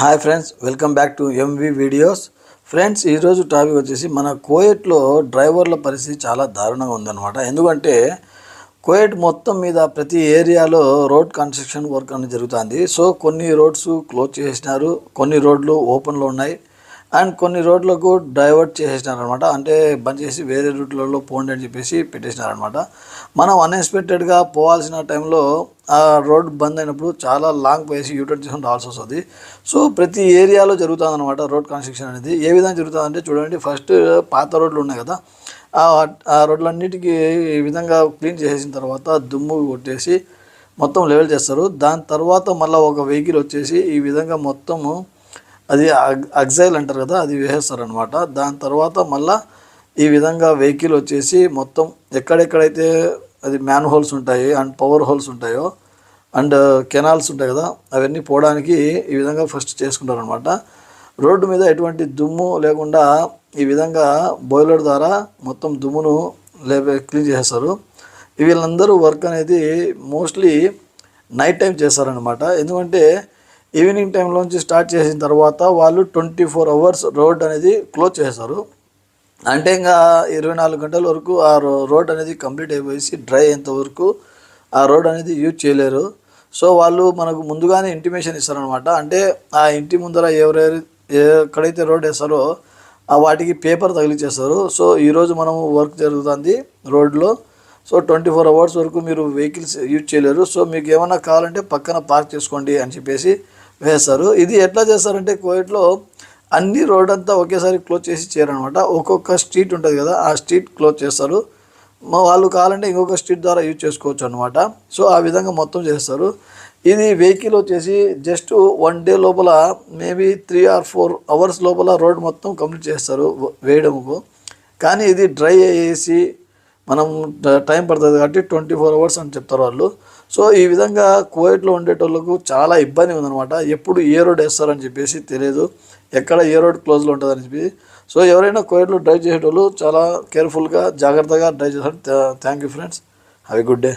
Hi friends welcome back to MV videos friends ఈరోజు topic వచ్చేసి మన కోయట్లో డ్రైవర్ల పరిస్థితి చాలా దారుణంగా ఉందన్నమాట. ఎందుకంటే కోయట్ మొత్తం మీద ప్రతి ఏరియాలో రోడ్ కన్స్ట్రక్షన్ వర్క్ అనేది జరుగుతుంది. సో కొన్ని రోడ్స్ క్లోజ్ చేసినారు కొన్ని రోడ్లు ఓపెన్లో ఉన్నాయి. అండ్ కొన్ని రోడ్లకు డైవర్ట్ చేసేసినారనమాట అంటే బంద్ చేసి వేరే రూట్లలో పోండి అని చెప్పేసి పెట్టేసినారనమాట మనం అన్ఎక్స్పెక్టెడ్గా పోవాల్సిన టైంలో ఆ రోడ్ బంద్ అయినప్పుడు చాలా లాంగ్ పోయేసి యూటర్న్ చేసుకుని రావాల్సి వస్తుంది. సో ప్రతి ఏరియాలో జరుగుతుందన్నమాట రోడ్ కన్స్ట్రక్షన్ అనేది. ఏ విధంగా జరుగుతుందంటే చూడండి ఫస్ట్ పాత రోడ్లు ఉన్నాయి కదా. ఆ ఆ రోడ్లన్నిటికీ ఈ విధంగా క్లీన్ చేసేసిన తర్వాత దుమ్ము కొట్టేసి మొత్తం లెవెల్ చేస్తారు. దాని తర్వాత మళ్ళీ ఒక వెహికల్ వచ్చేసి ఈ విధంగా మొత్తము అది అగ్జైల్ అంటారు కదా అది వేసేస్తారు అనమాట దాని తర్వాత మళ్ళా ఈ విధంగా వెహికల్ వచ్చేసి మొత్తం ఎక్కడెక్కడైతే అది మ్యాన్ హోల్స్ ఉంటాయి అండ్ పవర్ హోల్స్ ఉంటాయో అండ్ కెనాల్స్ ఉంటాయి కదా అవన్నీ పోవడానికి ఈ విధంగా ఫస్ట్ చేసుకుంటారు అనమాట రోడ్డు మీద ఎటువంటి దుమ్ము లేకుండా ఈ విధంగా బాయిలర్ ద్వారా మొత్తం దుమ్మును లేపే క్లీన్ చేస్తారు వీళ్ళందరూ వర్క్ అనేది మోస్ట్లీ నైట్ టైం చేస్తారనమాట ఎందుకంటే ఈవినింగ్ టైంలోంచి స్టార్ట్ చేసిన తర్వాత వాళ్ళు ట్వంటీ ఫోర్ అవర్స్ రోడ్ అనేది క్లోజ్ చేస్తారు అంటే ఇంకా ఇరవై నాలుగు గంటల వరకు ఆ రో- రోడ్ అనేది కంప్లీట్ అయిపోయేసి డ్రై అయ్యేంత వరకు ఆ రోడ్ అనేది యూజ్ చేయలేరు. సో వాళ్ళు మనకు ముందుగానే ఇంటిమేషన్ ఇస్తారనమాట అంటే ఆ ఇంటి ముందర ఎవరెవరు ఎక్కడైతే రోడ్ వేస్తారో ఆ వాటికి పేపర్ తగిలిచ్చేస్తారు. సో ఈరోజు మనము వర్క్ జరుగుతుంది రోడ్లో సో ట్వంటీ ఫోర్ అవర్స్ వరకు మీరు వెహికల్స్ యూజ్ చేయలేరు. సో మీకు ఏమైనా కావాలంటే పక్కన పార్క్ చేసుకోండి అని చెప్పేసి వేస్తారు ఇది ఎట్లా చేస్తారంటే కోవిడ్లో అన్ని రోడ్ అంతా ఒకేసారి క్లోజ్ చేసి చేయరనమాట ఒక్కొక్క స్ట్రీట్ ఉంటుంది కదా ఆ స్ట్రీట్ క్లోజ్ చేస్తారు. మా వాళ్ళు కావాలంటే ఇంకొక స్ట్రీట్ ద్వారా యూజ్ చేసుకోవచ్చు అనమాట సో ఆ విధంగా మొత్తం చేస్తారు. ఇది వెహికల్ వచ్చేసి జస్ట్ వన్ డే లోపల maybe three or four hours లోపల రోడ్ మొత్తం కంప్లీట్ చేస్తారు వేయడముకు కానీ ఇది డ్రై అయ్యేసి మనం టైం పడుతుంది కాబట్టి ట్వంటీ ఫోర్ అవర్స్ అని చెప్తారు వాళ్ళు. సో ఈ విధంగా కోవిడ్లో ఉండేటోళ్ళకు చాలా ఇబ్బంది ఉందన్నమాట. ఎప్పుడు ఏ రోడ్ వేస్తారని చెప్పేసి తెలియదు ఎక్కడ ఏ రోడ్ క్లోజ్లో ఉంటుందని చెప్పి. సో ఎవరైనా కోవిడ్లో డ్రైవ్ చేసేటోళ్ళు చాలా కేర్ఫుల్గా జాగ్రత్తగా డ్రైవ్ చేస్తారు. Thank you friends. Have a good day.